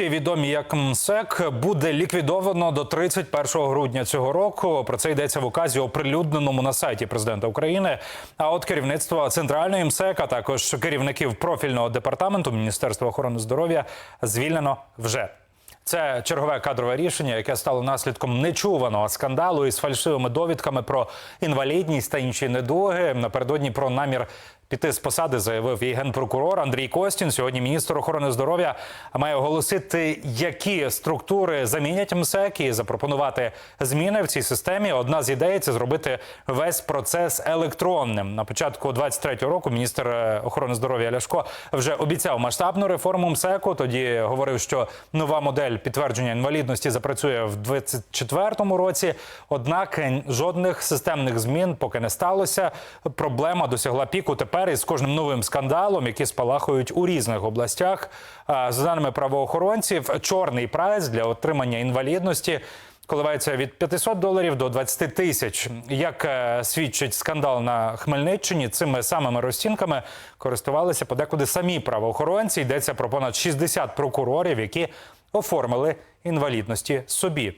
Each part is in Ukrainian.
Відомі як МСЕК буде ліквідовано до 31 грудня цього року. Про це йдеться в указі, оприлюдненому на сайті президента України. А от керівництво центральної МСЕК, а також керівників профільного департаменту Міністерства охорони здоров'я звільнено вже. Це чергове кадрове рішення, яке стало наслідком нечуваного скандалу із фальшивими довідками про інвалідність та інші недуги. Напередодні про намір піти з посади заявив і генпрокурор Андрій Костін. Сьогодні міністр охорони здоров'я має оголосити, які структури замінять МСЕК і запропонувати зміни в цій системі. Одна з ідей це зробити весь процес електронним. На початку 23-го року міністр е, охорони здоров'я Ляшко вже обіцяв масштабну реформу МСЕКу. Тоді говорив, що нова модель підтвердження інвалідності запрацює в 24-му році. Однак е, жодних системних змін поки не сталося. Проблема досягла піку тепер із кожним новим скандалом, які спалахують у різних областях. За даними правоохоронців, чорний прайс для отримання інвалідності. Коливається від 500 доларів до 20 тисяч. Як е, свідчить скандал на Хмельниччині, цими самими розцінками користувалися подекуди самі правоохоронці. Йдеться про понад 60 прокурорів, які оформили інвалідності собі.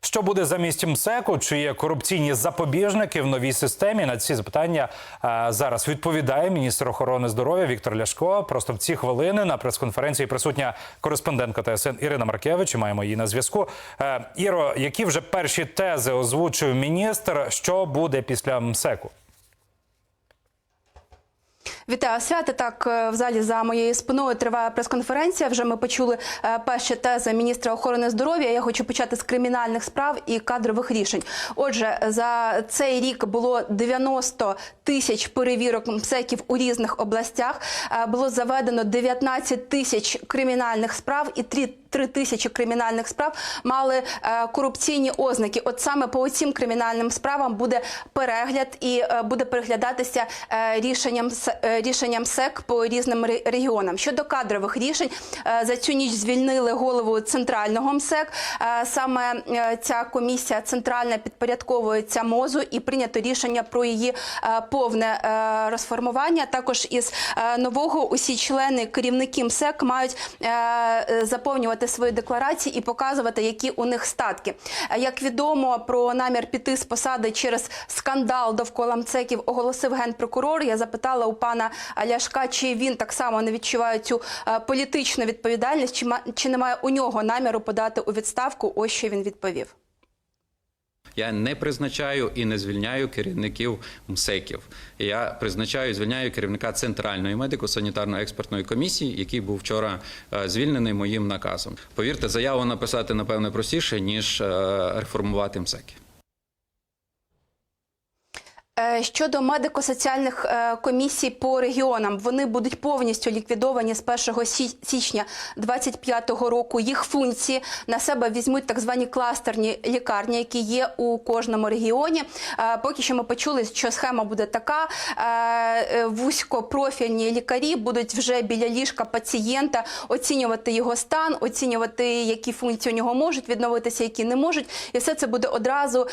Що буде замість МСЕКу? Чи є корупційні запобіжники в новій системі? На ці запитання е, зараз відповідає міністр охорони здоров'я Віктор Ляшко. Просто в ці хвилини на прес-конференції присутня кореспондентка ТСН Ірина Маркевич. і Маємо її на зв'язку. Е, Іро, які вже перші тези озвучив міністр? Що буде після МСЕКу? Вітаю свята. Так е, в залі за моєю спиною триває прес-конференція. Вже ми почули е, перші тези міністра охорони здоров'я. Я хочу почати з кримінальних справ і кадрових рішень. Отже, за цей рік було 90 тисяч перевірок МСЕКів у різних областях. Е, Було заведено 19 тисяч кримінальних справ і 3 3 тисячі кримінальних справ мали е, корупційні ознаки. От саме по цим кримінальним справам буде перегляд і е, буде переглядатися е, рішенням е, рішенням СЕК по різним регіонам. Щодо кадрових рішень, е, за цю ніч звільнили голову центрального МСЕК. Е, Саме е, ця комісія центральна підпорядковується МОЗу і прийнято рішення про її е, повне е, розформування. Також із е, нового усі члени керівники МСЕК мають е, заповнювати свої декларації і показувати, які у них статки. Як відомо про намір піти з посади через скандал довкола МСЕКів оголосив генпрокурор. Я запитала у пана Ляшка, чи він так само не відчуває цю політичну відповідальність, чи чи немає у нього наміру подати у відставку. Ось що він відповів. Я не призначаю і не звільняю керівників МСЕКів. Я призначаю і звільняю керівника центральної медико-санітарно-експертної комісії, який був вчора е, звільнений моїм наказом. Повірте, заяву написати напевне простіше ніж е, реформувати МСЕКи. Е, Щодо медико-соціальних е, комісій по регіонам, вони будуть повністю ліквідовані з 1 сі- січня 2025 року. Їх функції на себе візьмуть так звані кластерні лікарні, які є у кожному регіоні. Е, Поки що ми почули, що схема буде така: вузькопрофільні лікарі будуть вже біля ліжка пацієнта оцінювати його стан, оцінювати, які функції у нього можуть відновитися, які не можуть, і все це буде одразу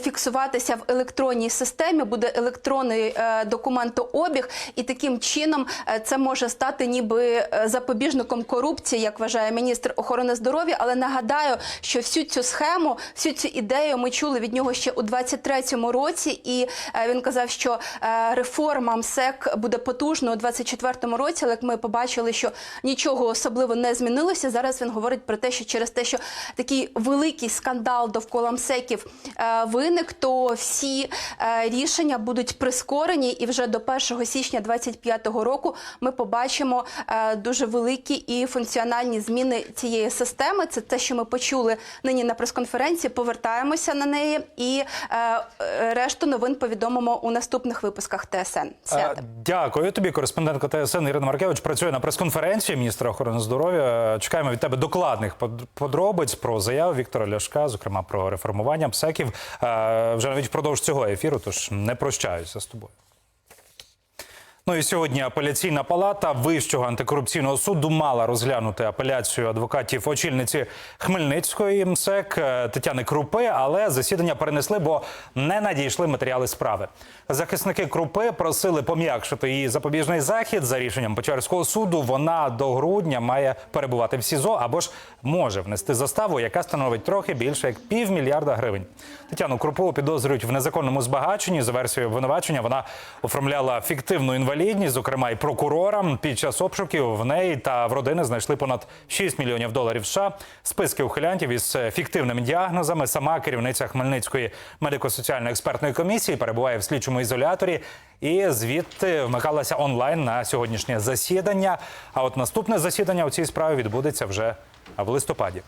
фіксуватися в електронній системі, буде електронний е, документообіг, і таким чином е, це може стати ніби е, запобіжником корупції, як вважає міністр охорони здоров'я. Але нагадаю, що всю цю схему, всю цю ідею ми чули від нього ще у 23-му році, і він казав, що реформа МСЕК буде потужно у 24-му році. Але як ми побачили, що нічого особливо не змінилося. Зараз він говорить про те, що через те, що такий великий скандал довкола МСЕКів виник, то всі рішення будуть прискорені, і вже до 1 січня 25-го року ми побачимо е, дуже великі і функціональні зміни цієї системи. Це те, що ми почули нині на прес-конференції. Повертаємося на неї, і е, е, решту новин повідомимо у наступних випусках ТСН. Свята. Е, Дякую тобі. Кореспондентка ТСН Ірина Маркевич працює на прес-конференції міністра охорони здоров'я. Чекаємо від тебе докладних подробиць про заяву Віктора Ляшка, зокрема про реформування МСЕКів. Е, Вже навіть впродовж цього ефіру, тож не прощаюся з тобою. Ну і сьогодні апеляційна палата Вищого антикорупційного суду мала розглянути апеляцію адвокатів очільниці Хмельницької МСЕК е, Тетяни Крупи, але засідання перенесли, бо не надійшли матеріали справи. Захисники Крупи просили пом'якшити її запобіжний захід за рішенням Печерського суду. Вона до грудня має перебувати в СІЗО або ж може внести заставу, яка становить трохи більше як півмільярда гривень. Тетяну Крупу підозрюють в незаконному збагаченні. За версією обвинувачення вона оформляла фіктивну інвалідність, зокрема й прокурорам. Під час обшуків в неї та в родини знайшли понад 6 мільйонів доларів США. Списки ухилянтів із фіктивними діагнозами. Сама керівниця Хмельницької медико-соціальної експертної комісії перебуває в слідчому ізоляторі і звідти вмикалася онлайн на сьогоднішнє засідання. А от наступне засідання у цій справі відбудеться вже в листопаді.